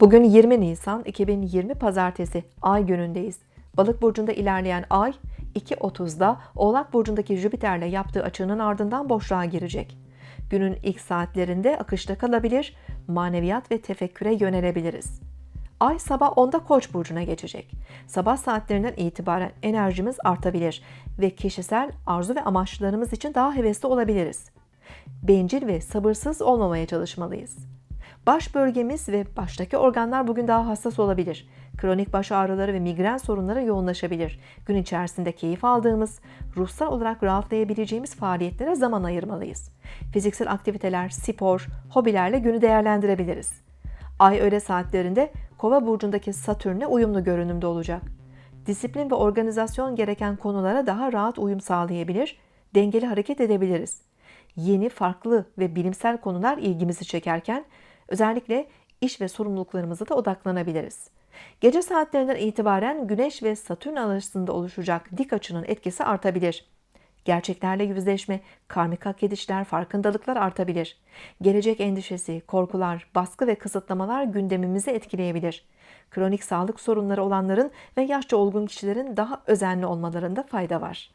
Bugün 20 Nisan 2020 Pazartesi Ay günündeyiz. Balık burcunda ilerleyen Ay 2.30'da Oğlak burcundaki Jüpiter'le yaptığı açının ardından boşluğa girecek. Günün ilk saatlerinde akışta kalabilir, maneviyat ve tefekküre yönelebiliriz. Ay sabah 10'da Koç burcuna geçecek. Sabah saatlerinden itibaren enerjimiz artabilir ve kişisel arzu ve amaçlarımız için daha hevesli olabiliriz. Bencil ve sabırsız olmamaya çalışmalıyız. Baş bölgemiz ve baştaki organlar bugün daha hassas olabilir. Kronik baş ağrıları ve migren sorunları yoğunlaşabilir. Gün içerisinde keyif aldığımız, ruhsal olarak rahatlayabileceğimiz faaliyetlere zaman ayırmalıyız. Fiziksel aktiviteler, spor, hobilerle günü değerlendirebiliriz. Ay öğle saatlerinde Kova burcundaki Satürn'e uyumlu görünümde olacak. Disiplin ve organizasyon gereken konulara daha rahat uyum sağlayabilir, dengeli hareket edebiliriz. Yeni, farklı ve bilimsel konular ilgimizi çekerken özellikle iş ve sorumluluklarımıza da odaklanabiliriz. Gece saatlerinden itibaren Güneş ve Satürn arasında oluşacak dik açının etkisi artabilir. Gerçeklerle yüzleşme, karmik hak edişler, farkındalıklar artabilir. Gelecek endişesi, korkular, baskı ve kısıtlamalar gündemimizi etkileyebilir. Kronik sağlık sorunları olanların ve yaşça olgun kişilerin daha özenli olmalarında fayda var.